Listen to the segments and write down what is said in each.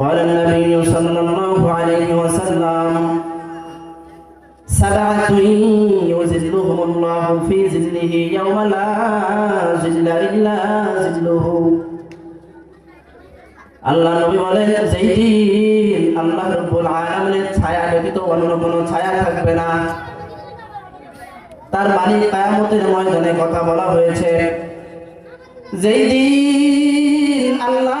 قال النبي صلى الله عليه وسلم سبعة يظلهم الله في ظله يوم لا ظل إلا ظله আল্লাহ নবী বলেন যেই দিন আল্লাহ রব্বুল আলামিনের ছায়া ব্যতীত অন্য কোনো ছায়া থাকবে না তার মানে কায়ামতের ময়দানে কথা বলা হয়েছে যেই দিন আল্লাহ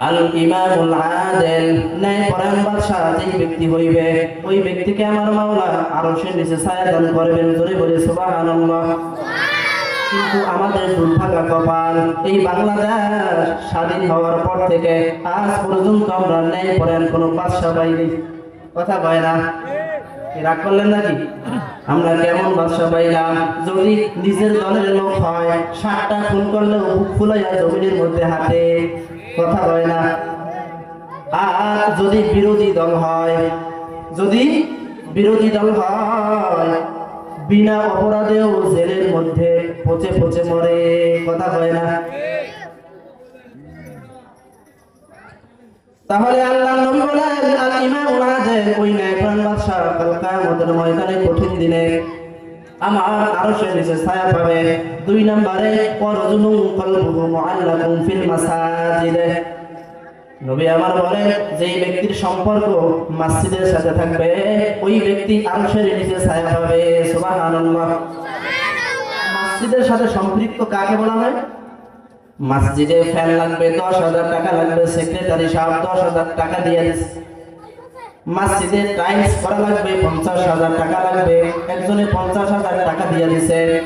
আল ইমামুল আদেল ন্যায় পরায়ণ বাদশাহ যেই ব্যক্তি হইবে। ওই ব্যক্তিকে আমার মাওলা আরশের নিচে ছায়া দান করবেন, জোরে বলে সুবহানাল্লাহ। কিন্তু আমাদের দুর্ভাগা কপাল, এই বাংলাদেশ স্বাধীন হওয়ার পর থেকে আজ পর্যন্ত আমরা ন্যায় পরায়ণ কোনো বাদশাহ পাইনি। কথা কয় না? রাগ করলেন নাকি? আমরা কেমন বাদশা পাইলাম যদি নিজের দলের লোক হয়, সাতটা খুন করলে ফুলাইয়া জমিনের মধ্যে হাতে কথা হয় না। আর যদি বিরোধী দল হয়, যদি বিরোধী দল হয়, বিনা অপরাধেও জেলের মধ্যে পচে পচে মরে কথা হয় না। তাহলে আল্লাহ নবী বলেন আল ইমাম ওই কাল কিয়ামতের ময়দানে কঠিন দিনে আমার আরশের নিচে ছায়া পাবে। দুই নম্বরে কলবুহু মুআল্লাকুম ফিল মাসাজিদে। নবী আমার বলেন যেই ব্যক্তির সম্পর্ক মসজিদের সাথে থাকবে ওই ব্যক্তি আরশের নিচে ছায়া পাবে। সুবহানাল্লাহ। মসজিদের সাথে সম্পৃক্ত কাকে বলা হয়? মসজিদে ফ্যান লাগবে, দশ হাজার টাকা লাগবে সেক্রেটারি সাহেব দশ হাজার টাকা দিয়ে মসজিদে টাইলস করা লাগবে, পঞ্চাশ হাজার টাকা লাগবে, একজনে পঞ্চাশ হাজার টাকা দিয়ে দিছে।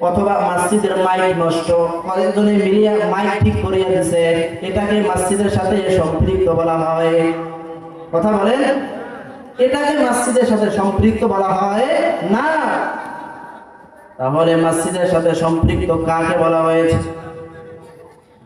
অথবা মসজিদের মাইক নষ্ট কয়েকজনে মিলিয়ে মাইক ঠিক করিয়ে দিছে। এটাকে মসজিদের সাথে সম্পৃক্ত বলা হয়। কথা বলেন? এটাকে মসজিদের সাথে সম্পৃক্ত বলা হয় না। তাহলে মসজিদের সাথে সম্পৃক্ত কাকে বলা হয়েছে ওয়ারজুলু কলবুহু মুআল্লাকুম ফিল মাসাজিদ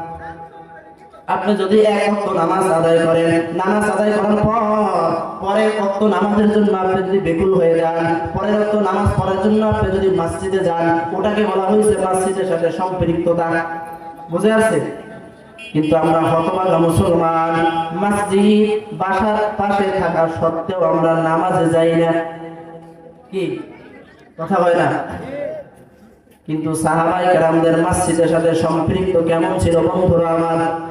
আপনি যদি এক অক্ত নামাজ আদায় করেন, নামাজ আদায় করার পর, পরের অক্ত নামাজের জন্য আপনি যদি বেকুল হয়ে যান, পরের অক্ত নামাজ পড়ার জন্য আপনি যদি মসজিদে যান, ওটাকে বলা হয়েছে মসজিদের সাথে সম্পৃক্ততা। বুঝে আসছে? কিন্তু আমরা হতভাগা মুসলমান, মসজিদ বাসার পাশে থাকা সত্ত্বেও আমরা নামাজে যাই না। কি? কথা হয় না? কিন্তু সাহাবাই কেরামদের মসজিদের সাথে সম্পৃক্ত কেমন ছিল বন্ধুরা আমার?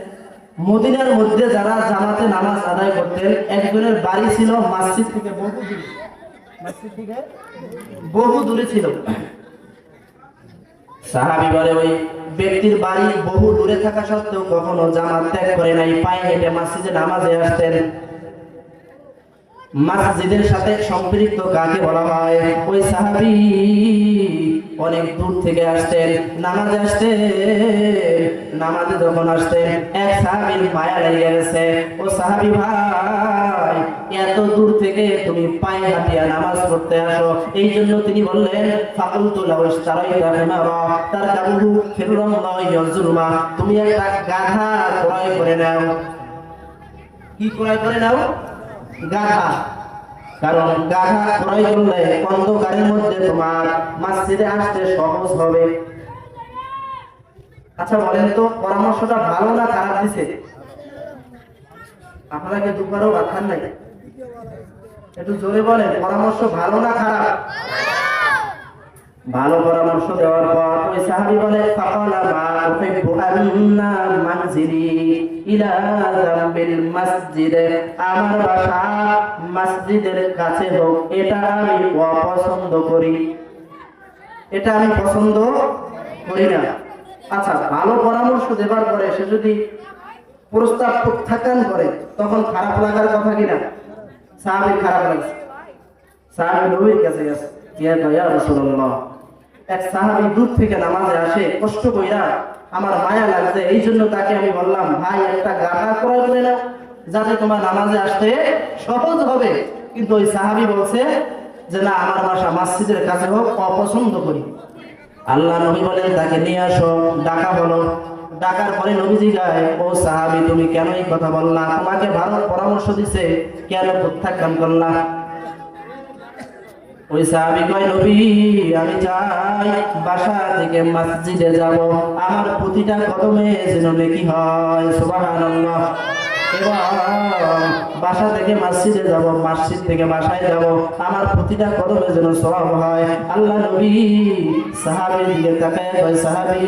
মদিনার মধ্যে যারা জামাতে নামাজ আদায় করতেন, একজনের বাড়ি ছিল মসজিদ থেকে বহু দূরে। মসজিদ থেকে বহু দূরে ছিল। সাহাবি বলে, ওই ব্যক্তির বাড়ি বহু দূরে থাকা সত্ত্বেও কখনো জামাত ত্যাগ করে নাই, পায়ে হেঁটে মসজিদে নামাজে আসতেন। মসজিদের সাথে সম্পৃক্ত কাকে বলা হয়? ওই সাহাবি। অনেক দূর থেকে আসতেন, নামাজে আসতেন, নামাজে যখন আসতেন, এক সাহাবির মায়া লেগে গেছে। ও সাহাবি ভাই, এত দূর থেকে তুমি পায়ে হাঁটিয়া নামাজ পড়তে আসো। এই জন্য তিনি বললেন ফাকুল তুলাও তারাই তার কাবুহু ফিরুরম ইয়াজুরমা। তুমি একটা গাধা ক্রয় করে নাও। কি ক্রয় করে নাও? গাধা। কারণ গাধা ক্রয় করলে অন্ধকারের মধ্যে তোমার মসজিদে আসতে সহজ হবে। আচ্ছা বলেন তো, পরামর্শটা ভালো না খারাপ দিছে? আপনারা দুবারও রাখার নাই? একটু জোরে বলেন, পরামর্শ ভালো না খারাপ? ভালো পরামর্শ দেওয়ার পর ওই সাহাবী বলে, ফাকালা মা উহিব্বু আন্না মানজিলি। এটা আমি পছন্দ করি না। আচ্ছা ভালো পরামর্শ দেবার পরে সে যদি প্রস্তাব প্রত্যাখ্যান করে, তখন খারাপ লাগার কথা কিনা সাহাবীর খারাপ লাগছে। সাহাবী নবীর কাছে এক সাহাবী দূর থেকে নামাজে আসে, কষ্ট কইরা আমার মায়া লাগছে, এই জন্য তাকে আমি বললাম, ভাই, একটা গাড়া ক্রয় করে নাও, যাতে তোমার নামাজে আসতে সহজ হবে। কিন্তু ওই সাহাবি বলছে যে, না, আমার বাসা মসজিদের কাছে হোক, অপছন্দ করি। আল্লাহ নবী বলেন, তাকে নিয়ে আসো, ডাকা বলো। ডাকার পরে নবীজি গায় ও সাহাবি, তুমি কেন এই কথা বললা? তোমাকে ভালো পরামর্শ দিছে, কেন প্রত্যাখ্যান করলা? ওই সাহাবী কয়, নবী, আমি চাই বাসা থেকে মসজিদে যাব। আমার প্রতিটা কদমে যেন নেকি হয়। সুবহানাল্লাহ। বাসা থেকে মসজিদে যাব, মসজিদ থেকে বাসায় যাব। আমার প্রতিটা কদমে যেন সওয়াব হয়। আল্লাহ নবী সাহাবীর দিকে তাকায় কয়, সাহাবী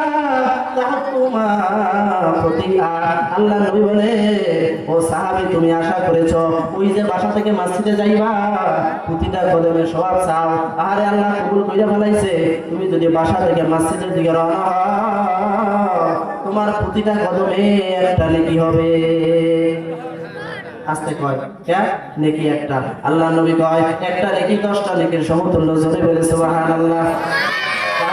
তোমার প্রতিটা কদমে একটা নেকি হবে। আস্তে কয় হ্যাঁ নেকি একটা। আল্লাহ নবী কয়, একটা নেকি দশটা নেকির সমতুল্য জোরে বলে, সুবহানাল্লাহ। তাহলে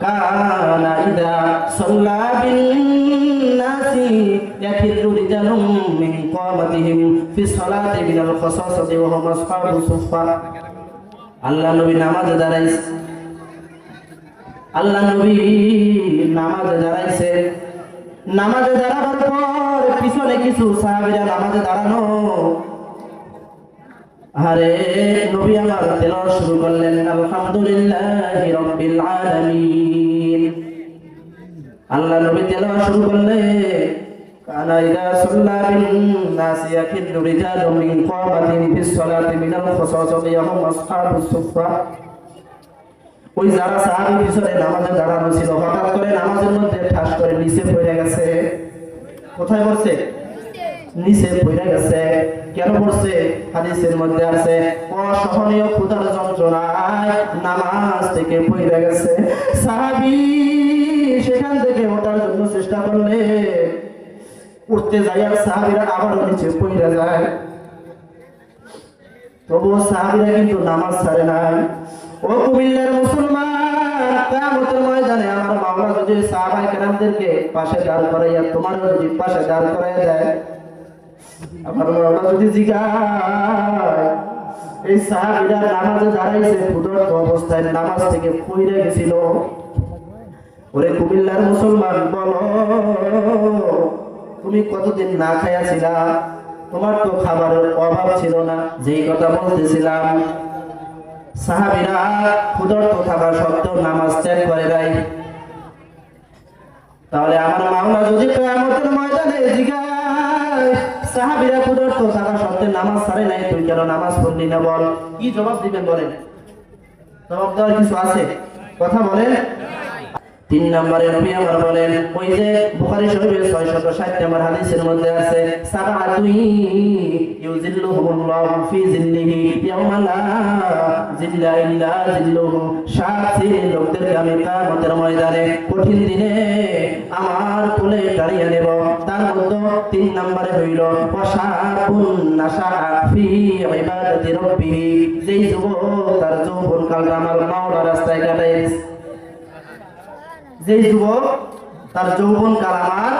ইদা সাল্লা বিন্নাসি ইয়াখিরু রিজালুম মিন কামাতিহিম ফি সালাতি মিনাল খাসাসাতি ওয়া হুম আসহাবু সুফফা। আল্লাহ নবী নামাজে দাঁড়াইছে। আল্লাহ নবী নামাজে দাঁড়াইছে। নামাজে দাঁড়ানোর পর পিছনে কিছু সাহাবীরা নামাজে দাঁড়ানো আরে নবী আমার তেলাওয়াত শুরু করলেন, আলহামদুলিল্লাহি রাব্বিল আলামিন। আল্লাহ নবী তেলাওয়াত শুরু করলেন, কানা ইদা বিন নাস মিন ফিস সালাতি ইয়াহুম আসহাবুস ওই যারা সাহাবী পিছনে নামাজে দাঁড়ানো ছিল, হঠাৎ করে নামাজের মধ্যে ঠাস করে নিচে পড়ে গেছে। কোথায় পড়ছে? নিচে পড়ে গেছে। কেন পড়ছে? হাদিসের মধ্যে আছে, অসহনীয় ক্ষুধার যন্ত্রণায় নামাজ থেকে পড়ে গেছে। সাহাবী সেখান থেকে ওঠার জন্য চেষ্টা করলে উঠতে যাই আর সাহাবীরা আবারও নিচে পড়ে যায়। তবুও সাহাবীরা কিন্তু নামাজ ছাড়ে নাই। ও কুমিল্লার মুসলমান, কিয়ামতের ময়দানে আমার মাওলা যদি সাহাবায়ে কেরামদেরকে পাশে দাঁড় করাইয়া তোমার যদি পাশে দাঁড় করাইয়া দেয় তুমি কতদিন না খাইয়া ছিলা তোমার তো খাবারের অভাব ছিল না, যেই কথা বলতেছিলাম। সাহাবীরা ক্ষুধার্ত থাকা সত্ত্বেও নামাজ ত্যাগ করে নাই। তাহলে আমার মাওলা যদি ময়দানে জিগায় সাহাবীরা তো তারা সত্যি নামাজ ছাড়ে নাই তুই কেন নামাজ পড়লি না বল? কি জবাব দিবেন বলেন? জবাব দেওয়ার কিছু আছে? কথা বলেন? তিন নম্বরে নবী আমার বলেন, ওই যে বুখারী শরীফের 660 নম্বর হাদিসের মধ্যে আছে সাবাতুই ইউজিল্লুহুমুল্লাহু ফি জিল্লিহি ইয়াওমা লা জিল্লা ইল্লা জিল্লুহু। সাত লোকদেরকে আমি কিয়ামতের ময়দানে কঠিন দিনে আমার কোলে দাঁড়িয়ে নেব। তার মধ্যে তিন নম্বরে হইল ওয়াশাবুন নাশা ফি ইবাদাতি রাব্বিহি। যেই যুবক তার যৌবন কালটা আমার মাওলা রাস্তায় কাটাইছে যে যুবক তার যৌবন কাল আমার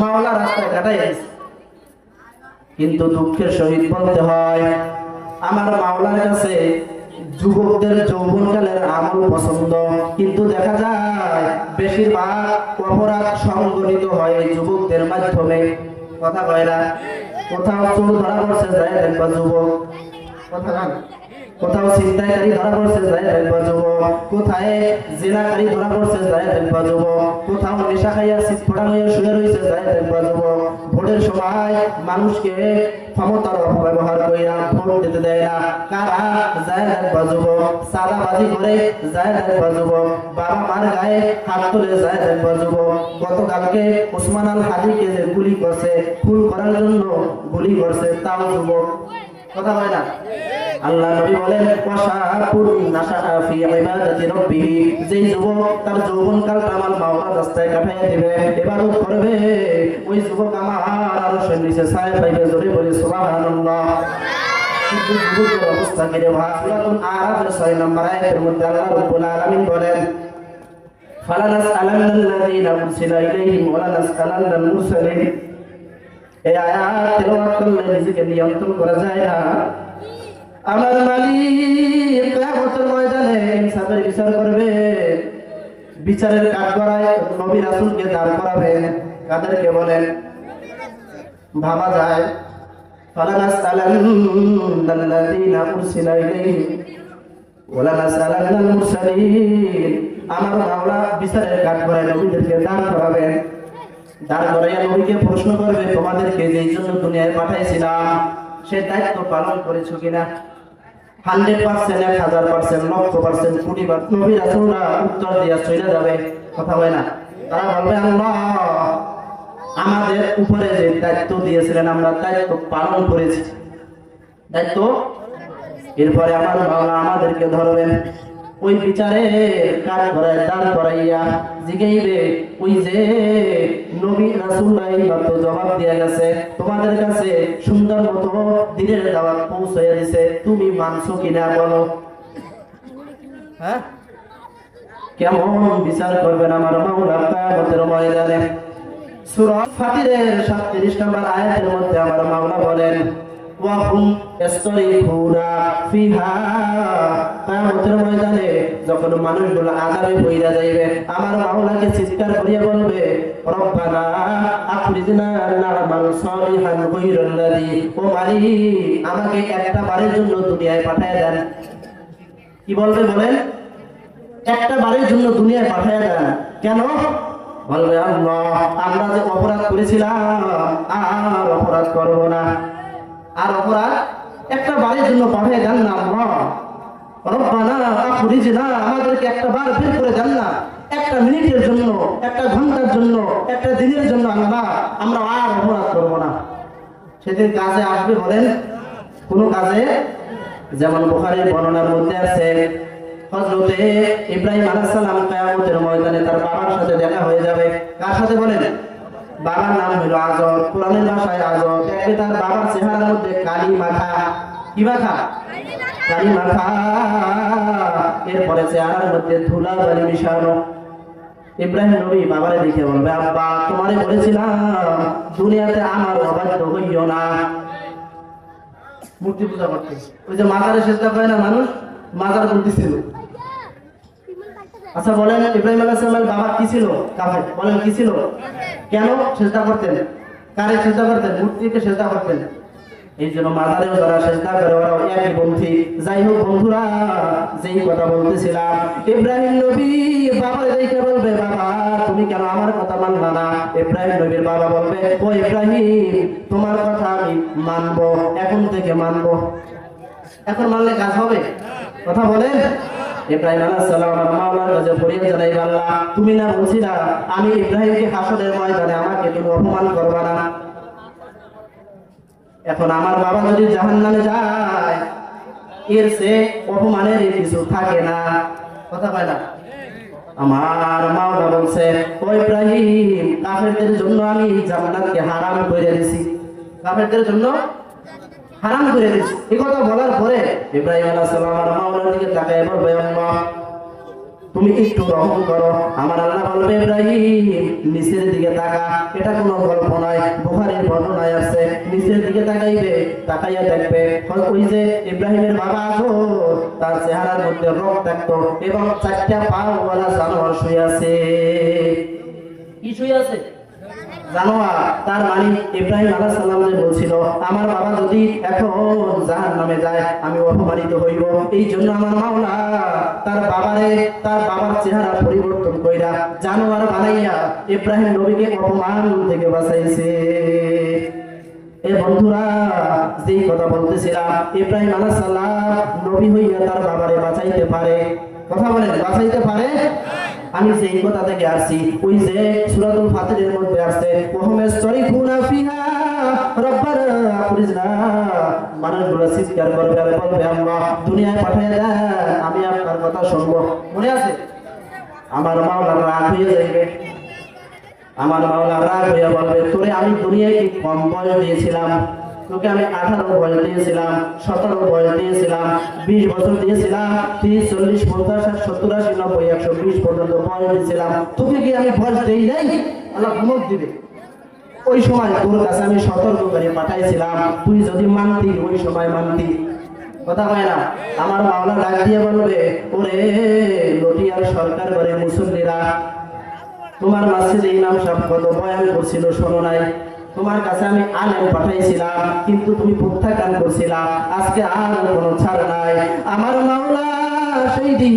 মাওলা রাস্তায় কাটাই গেছে কিন্তু দুঃখের সহিত বলতে হয়, আমার মাওলার কাছে যুবকদের যৌবনকালের আমল পছন্দ। কিন্তু দেখা যায়, বেশিরভাগ অপরাধ সংগঠিত হয় যুবকদের মাধ্যমে। কথা কয় না? কোথাও চোর ধরা পড়ছে যায় দেখবা যুবক। কথা কোথাও ছিনতাইকারী ধরা পড়ছে, যায় দেখবা যুবক কোথায় জিনাকারী ধরা পড়ছে, যায় দেখবা যুবক কোথাও নেশা খাইয়া সিটপড়া হইয়া শুয়ে রয়েছে যায় দেখবা যুবক ভোটের সময় মানুষকে ক্ষমতার অপব্যবহার কইরা ভোট দিতে দেয় না। কারা যায় দেখবা যুবক সাদাবাজি করে যায় দেখবা যুবক বাবা মার গায়ে হাত তুলে যায় দেখবা যুবক গতকালকে ওসমান আল হাদিকে গুলি করছে, খুন করার জন্য গুলি করছে, তাও যুবক। কথা হয় না। আল্লাহ নবী বলেন ওয়াশাকুন নাশাআ ফি ইবাদাতি রাব্বিহি। যেই যুবক তার যৌবন কালটা আমার মাওলার রাস্তায় কাটায় দিবে ইবাদত করবে, ওই যুবক আমার আরশের নিচে ছায়া পাইবে, জোরে বলে, সুবহানাল্লাহ। কিন্তু যুবকের অবস্থা কি রে ভাই? সূরাতুল আরাফের 6 নম্বর আয়াতের মধ্যে আল্লাহ রাব্বুল আলামিন বলেন এই আয়াত তেলাওয়াত করলে নিজেকে নিয়ন্ত্রণ করা যায় না আমার মালিক কিয়ামতের ময়দানে ইনসাফের বিচার করবে বিচারের কাজ করায় নবী রাসূলকে দাঁড় করাবেন কাদেরকে বলেন ভাবা যায় فلنسألن الذين أرسل إليهم ولنسألن المرسلين আমার মাওলা বিচারের কাজ করায় নবীদেরকে দাঁড় করাবেন তোমাদেরকে পালন উত্তর চলে যাবে। কথা না? তারা আমাদের উপরে যে দায়িত্ব দিয়েছিলেন, আমরা দায়িত্ব পালন করেছি। দায়িত্ব? এরপরে আমার বাবা আমাদেরকে ধরবেন। ওই বিচারে কাজ করায় দাঁড় করাইয়া জিগাইবে, ওই যে নবী রাসূলুল্লাহ মাত্র জবাব দিয়ে গেছে, তোমাদের কাছে সুন্দর মতো দিনের দাওয়াত পৌঁছাইয়া দিছে, তুমি মানছো কিনা বলো। হ্যাঁ? কেমন বিচার করবেন আমার মাওলা কিয়ামতের ময়দানে? সূরা ফাতিরের 37 নম্বর আয়াতের মধ্যে আমার মাওলা বলেন ওয়াহুম ইস্তারিফুনা ফিহা। কিয়ামতের ময়দানে যখন মানুষগুলো আযাবে পইরা যাইবে, আমার মাওলাকে চিৎকার করিয়া বলবে, রব্বানা আখরিজনা না'মাল সালিহান গায়রাল্লাযী ও মালিক, আমাকে একটা বারের জন্য দুনিয়ায় পাঠায় দেন। কি বলবে বলেন? একটা বারের জন্য দুনিয়ায় পাঠায় দেন। কেন? বলবে, আল্লাহ, আমরা যে অপরাধ করেছিলাম, আর অপরাধ করব না। আর অপরাধ একটা বারের জন্য পাঠিয়ে দেন না সেদিন কাজে বলেন, কোন কাজে? যেমন বুখারীর মধ্যে আছে, হযরতে ইব্রাহিম আলাইহিস সালাম কিয়ামতের ময়দানে তার বাবার সাথে দেখা হয়ে যাবে। কার সাথে বলেন? বাবার নাম হলো আজর কোরআনের ভাষায় আজর দেখবে তার বাবার চেহারার মধ্যে কালি মাথা কি মাখা? কালি মাখা। এরপরে চেহারার মধ্যে ধুলা বালি মিশানো। ইব্রাহিম নবী বাবারে দেখে বলবে, আব্বা, তোমারে বলেছিলাম, দুনিয়াতে আমার অবাধ্য হইও না। মূর্তি পূজা করতে। ওই যে মাজারে চেষ্টা করে না মানুষ? মাজার মূর্তি ছিল। আচ্ছা বলেন, ইব্রাহিম আলাইহিস সালামের বাবা কি ছিল? কাফের। বলেন, কি ছিল? কেন চেষ্টা করতেন? কারে চেষ্টা করতেন? মূর্তিকে চেষ্টা করতেন? এই জন্য মাজারেও যারা চেষ্টা করে ওরা একই পন্থী। যাই হোক বন্ধুরা, যেই কথা বলতেছিলাম, ইব্রাহিম নবী বাবারে দেখে বলবে, বাবা, তুমি কেন আমার কথা মানলা না? ইব্রাহিম নবীর বাবা বলবে, ও ইব্রাহিম, তোমার কথা আমি মানবো, এখন থেকে মানবো। এখন মানলে কাজ হবে? কথা বলেন? ইব্রাহিম আলাইহিস সালাম আল্লাহ তুমি না বলছিলা আমি ইব্রাহিমকে হাসরের ময়দানে আমাকে তুমি অপমান করবা না। এখন আমার বাবা যদি জাহান্নামে যায়, এর সে অপমানের কিছু থাকে না। কথা কয় না? আমার মাওলা বলছে, ও ইব্রাহিম, কাফেরদের জন্য আমি জান্নাতকে হারাম করে দিয়েছি কাফেরদের জন্য হারাম করে দিস এই কথা বলার পরে ইব্রাহিম আলাইহিস সালাম আমার মাওলার দিকে তাকায় বলবে আল্লাহ তুমি একটু রহম করো। আমার আল্লাহ বলবে, ইব্রাহিম, নিচের দিকে তাকা। এটা কোনো গল্প নয়, বুখারীর বর্ণনায় আছে। নিচের দিকে তাকাইবে, তাকাইয়া দেখবে ওই যে ইব্রাহিমের বাবা আছো তার চেহারার মধ্যে রক্তাক্ত এবং চারটা পা ওয়ালা জানোয়ার শুয়ে আছে। কি শুয়ে আছে? জানোয়ার তার মানে ইব্রাহিম আলাহ সাল্লাম বলছিল, আমার বাবা যদি এখন জাহান নামে যায়, আমি অপমানিত হইব। এই জন্য আমার মাওলা তার বাবারে, তার বাবার চেহারা পরিবর্তন কইরা জানোয়ার বানাইয়া ইব্রাহিম নবীকে অপমান থেকে বাঁচাইছে। এ বন্ধুরা, যেই কথা বলতেছিলাম, ইব্রাহিম আলাহ সাল্লাম নবী হইয়া তার বাবারে বাঁচাইতে পারে। কথা বলেন, বাঁচাইতে পারে? আমি সেই কথা থেকে আসছি, ওই যে সূরাতুল ফাতিরের মধ্যে আছে ওহমেস তরিকুনা ফিহা, রব্বানা আখরিজনা মানুষগুলো চিৎকার করবে আর বলবে, আল্লাহ, দুনিয়ায় পাঠিয়ে দেন, আমি আপনার কথা শুনব। মনে আছে? আমার মাওলা রাগ হয়ে যাইবে। আমার মাওলা রাগ হইয়া বলবে, তোরে আমি দুনিয়ায় কি কম বয়স দিয়েছিলাম? তোকে আমি আঠারো বয়স দিয়েছিলাম, সতেরো বয়স দিয়েছিলাম, বিশ বছর দিয়েছিলাম, তিরিশ, চল্লিশ, পঞ্চাশ, ষাট, সত্তর, আশি, নব্বই, একশো বিশ পর্যন্ত বয়স দিয়েছিলাম। তোকে কি আমি বয়স দেই নাই? আল্লাহ ধমক দিবে। ওই সময় তোর কাছে আমি সতর্ক করে পাঠাইছিলাম, তুই যদি মানতি, ওই সময় মানতি। কথা হয় না? আমার মাওলা ডাক দিয়ে বলবে, ওরে লটিয়ার সরকার করে মুসল্লিরা, তোমার মসজিদে ইমাম সাহেব কত বয়ান করছিল শোনো নাই? তোমার কাছে আমি আলেম পাঠাইছিলাম, কিন্তু তুমি প্রত্যাখ্যান করছিলা। আজকে আর কোনো ছাড় নাই। আমার মাওলা সেই দিন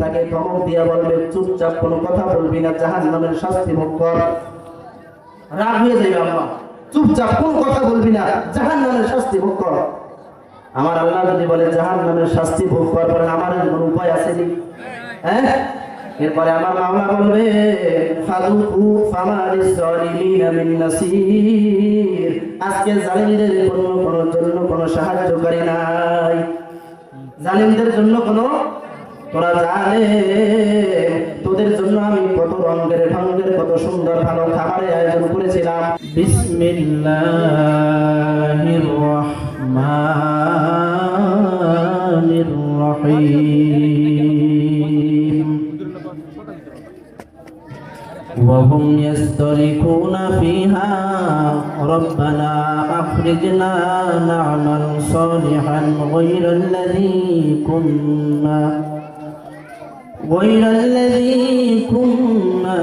তাকে ধমক দিয়া বলবে, চুপচাপ কোনো কথা বলবি না জাহান নামের শাস্তি ভোগ কর। রাগ হয়ে যাবে আল্লাহ চুপচাপ কোন কথা বলবি না জাহান নামের শাস্তি ভোগ কর। আমার আল্লাহ যদি বলে জাহান নামের শাস্তি ভোগ করার পরে আমার কোনো উপায় আছে নি? হ্যাঁ? এরপরে আমার মামলা বলবে, ফাদুকু মিন নাসির আজকে জালিমদের কোনো কোনো জন্য কোনো সাহায্যকারী নাই জালিমদের জন্য কোনো তোরা জানে তোদের জন্য আমি কত রঙের ঢঙ্গের কত সুন্দর ভালো খাবারের আয়োজন করেছিলাম বিসমিল্লাহির রহমানির রহিম وهم يستركون فيها. ربنا أخرجنا نعمل صالحا غير الذي كنا غير الذي كنا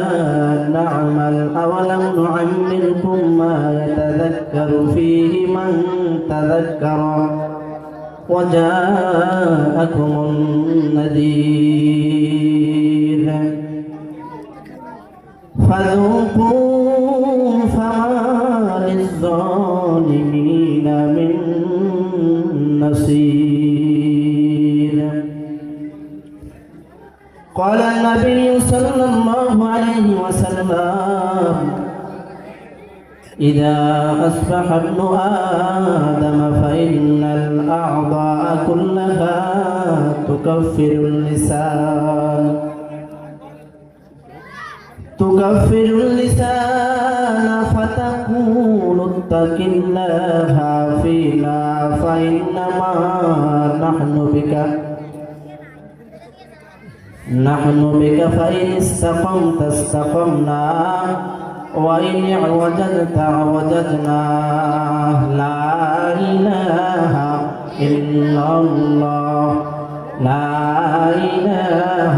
نعمل. أولم نعمركم ما يتذكر فيه من تذكر؟ وجاءكم النذير. فذوقوا فما للظالمين من نصير. قال النبي صلى الله عليه وسلم إذا أصبح ابن آدم فإن الأعضاء كلها تكفر اللسان. تكفر اللسان فتقول اتق الله فينا فإنما نحن بك نحن بك فإن استقمت استقمنا وإن اعوججت اعوججنا لا إله إلا الله لا إله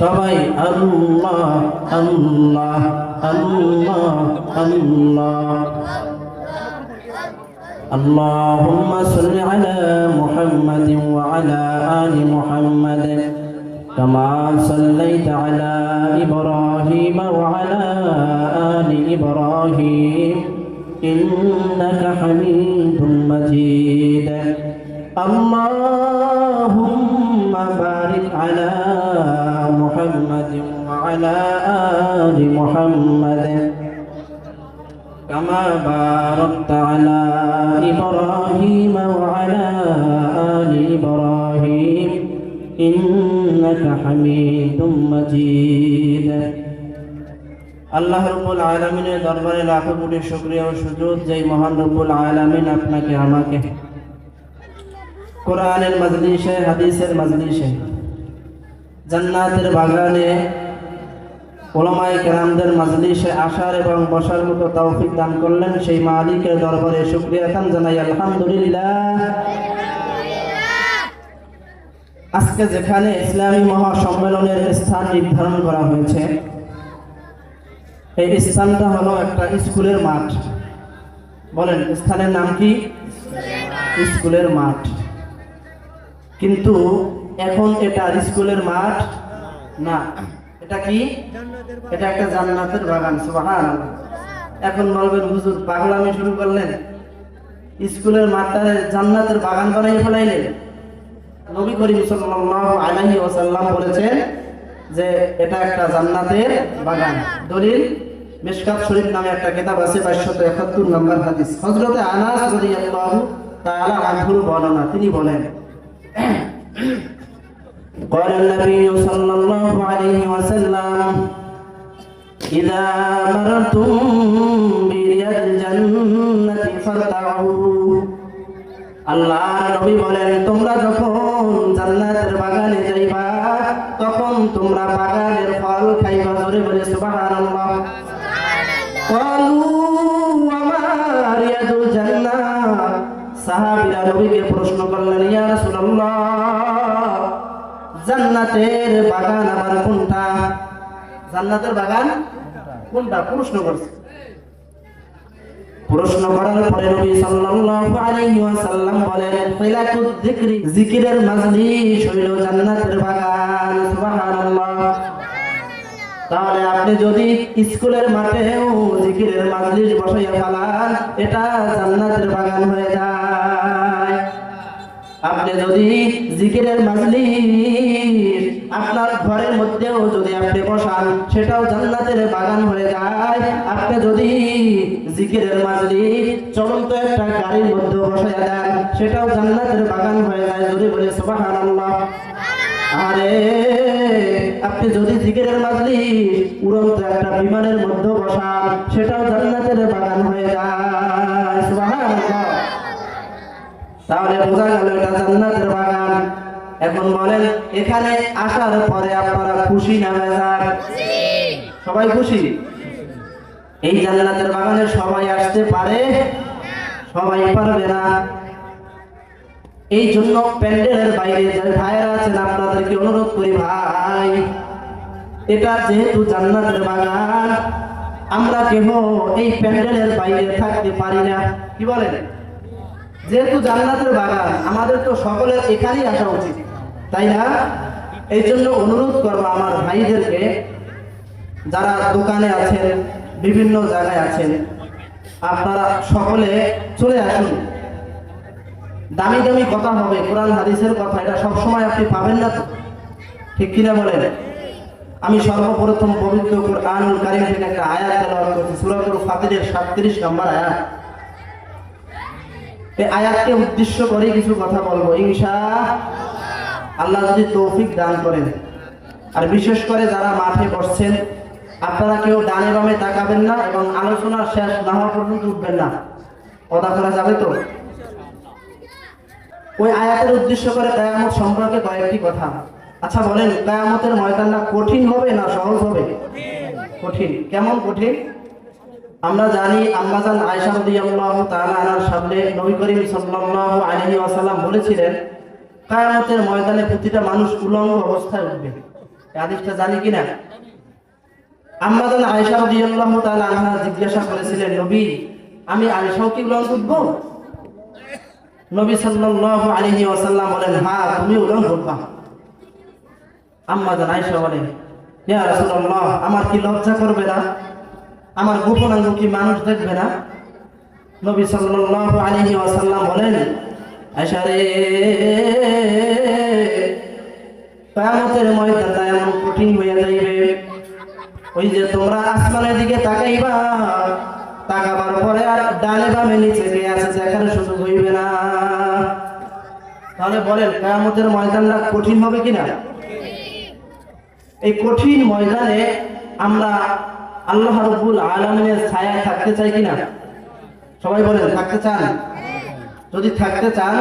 সবাই আল্লাহ আল্লাহ আল্লাহ আল্লাহ اللهم صل على محمد وعلى آل محمد كما صليت على إبراهيم وعلى آل إبراهيم إنك حميد مجيد اللهم بارك على محمد وعلى آل محمد كما باركت على إبراهيم وعلى آل إبراهيم إنك حميد مجيد আল্লাহ রব্বুল আলমিনের দরবারে লাখো কোটি শুক্রিয়া ও সুযোগ যেই মহান রব্বুল আলমিন আপনাকে আমাকে কোরআনের মজলিসে হাদিসের মজলিসে জান্নাতের বাগানে ওলামায় কেরামদের মাজলিসে আসার এবং বসার মতো তৌফিক দান করলেন সেই মালিকের দরবারে শুক্রিয়া খান জানাই আলহামদুলিল্লাহ। আজকে যেখানে ইসলামী মহাসম্মেলনের স্থান নির্ধারণ করা হয়েছে এই স্থানটা হলো একটা স্কুলের মাঠ। বলেন স্থানের নাম কি? স্কুলের মাঠ। কিন্তু এখন এটা স্কুলের মাঠ। না, এটা কি? এটা একটা জান্নাতের বাগান সুবহান এখন বলবেন, হুজুর, পাগলামি শুরু করলেন। স্কুলের মাঠটা জান্নাতের বাগান বানাই ফেলাইলেন। নবী করিম সাল্লাল্লাহু আলাইহি ওয়াসাল্লাম বলেছেন যে, এটা একটা জান্নাতের বাগান। দলিল, মিশকাত শরীফ নামে একটা কিতাব আছে 571 নম্বর হাদিস। হযরতে আনাস রাদিয়াল্লাহু তাআলা আনহুর বর্ণনা, তিনি বলেন قال النبي صلى الله عليه وسلم إذا مرتم برياض الجنة فارتعوا আল্লাহ নবী বলেন তোমরা যখন জান্নাতের বাগানে যাইবা তখন তোমরা বাগানের ফল খাইবা জোরে বলে সুবহানাল্লাহ قالوا وما رياض الجنة সাহাবীরা নবীকে প্রশ্ন করলেন ইয়া রাসূলুল্লাহ জান্নাতের বাগান আবার কোনটা? জান্নাতের বাগান কোনটা? প্রশ্ন করছে প্রশ্ন করার পরে নবী সাল্লাল্লাহু আলাইহি ওয়াসাল্লাম বলেন জিকিরের মাজলিস হইল জান্নাতের বাগান। সুবহানাল্লাহ। তাহলে আপনি যদি স্কুলের মাঠেও জিকিরের মাজলিস বসাইয়া ফেলান, এটা জান্নাতের বাগান হয়ে যায়। আপনি যদি জিকিরের মাজলিস, আপনার ঘরের মধ্যেও যদি আপনি বসান, সেটাও জান্নাতের বাগান হয়ে যায়। আপনি যদি জিকিরের মাজলিস, চলন্ত একটা গাড়ির মধ্যে বসাইয়া দেন, সেটাও জান্নাতের বাগান হয়ে যায়। যদি বলে, সুবহানাল্লাহ। আরে, আপনি যদি জিকিরের মাজলিস, উড়ন্ত একটা বিমানের মধ্যে বসান, সেটাও জান্নাতের বাগান হয়ে যায়। সুবহানাল্লাহ। তাহলে বোঝা গেল এটা জান্নাতের বাগান। এখন বলেন, এখানে আসার পরে আপনারা খুশি না বেজার? সবাই খুশি? এই জান্নাতের বাগানে সবাই আসতে পারে? সবাই পারবে না। এই জন্য প্যান্ডেলের বাইরে যে ভাইয়েরা আছেন, আপনাদেরকে অনুরোধ করি ভাই, এটা যেহেতু জান্নাতের বাগান, আমরা কেহ এই প্যান্ডেলের বাইরে থাকতে পারি না। কি বলেন? যেহেতু জান্নাতের বাগান, আমাদের তো সকলের এখানেই আসা উচিত। তাই না? এই জন্য অনুরোধ করব আমার ভাইদেরকে, যারা দোকানে আছেন, বিভিন্ন জায়গায় আছেন, আপনারা সকলে চলে আসুন। দামি দামি কথা হবে, কোরআন হাদিসের কথা, এটা সবসময় আপনি পাবেন না তো। ঠিক কিনা বলেন? আমি সর্বপ্রথম পবিত্র কোরআনুল কারিম থেকে একটা আয়াত করছি ফাতিরের 37 নম্বর আয়াত। এই আয়াতকে উদ্দেশ্য করে কিছু কথা বলব। ইনশা আল্লাহ যদি তৌফিক দান করেন। আর বিশেষ করে যারা মাঠে বসছেন, আপনারা কেউ ডানে বামে তাকাবেন না এবং আলোচনা শেষ না হওয়া পর্যন্ত উঠবেন না। কথা করা যাবে তো? ওই আয়াতের উদ্দেশ্য করে কায়ামত সম্পর্কে কয়েকটি কথা। আচ্ছা বলেন, কায়ামতের ময়দানটা কঠিন হবে না সহজ হবে? কঠিন। কেমন কঠিন? আমরা জানি আম্মাজান আয়েশা রাদিয়াল্লাহু সামনে নবী করিম সাল্লাল্লাহু বলেছিলেন, কিয়ামতের ময়দানে প্রতিটা মানুষ উলঙ্গ অবস্থায় উঠবে। হাদিসটা জানি কিনা? আম্মাদান আয়েশা রাদিয়াল্লাহু তাআলা জিজ্ঞাসা করেছিলেন, নবী, আমি আয়েশাও কি গ্রহণ করব নবী সাল্লাল্লাহু আলাইহি ওয়াসাল্লাম বলেন হ্যাঁ তুমি গ্রহণ করবা আম্মাদান আয়েশা বলেন আমার কি লজ্জা করবে না? আমার গোপনাঙ্গ কি মানুষ দেখবে না? নবী সাল্লাল্লাহু আলাইহি ওয়াসাল্লাম বলেন আয়েশা রে কিয়ামতের ময়দানটা এমন কঠিন হইয়া যাইবে। ওই যে তোমরা আসমানের দিকে তাকাইবা, তাকাবার পরে আর ডানে বামে নিচে কে আছে দেখার সুযোগ হইবে না। তাহলে বলেন, কিয়ামতের ময়দানটা কঠিন হবে কিনা? এই কঠিন ময়দানে আমরা আল্লাহ রব্বুল আলমিনের ছায়ায় থাকতে চাই কিনা? সবাই বলেন, থাকতে চান? যদি থাকতে চান,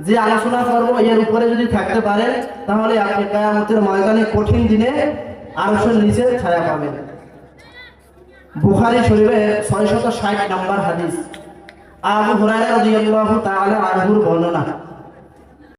যে আলোচনা করব, এর উপরে যদি থাকতে পারেন, তাহলে আপনি কায়ামতের ময়দানে কঠিন দিনে আরশের নিচে ছায়া পাবেন। বুখারী শরীফে ছয়শত ষাট নম্বর হাদিস। আবু হুরায়রা রাদিয়াল্লাহু তাআলা বর্ণনা।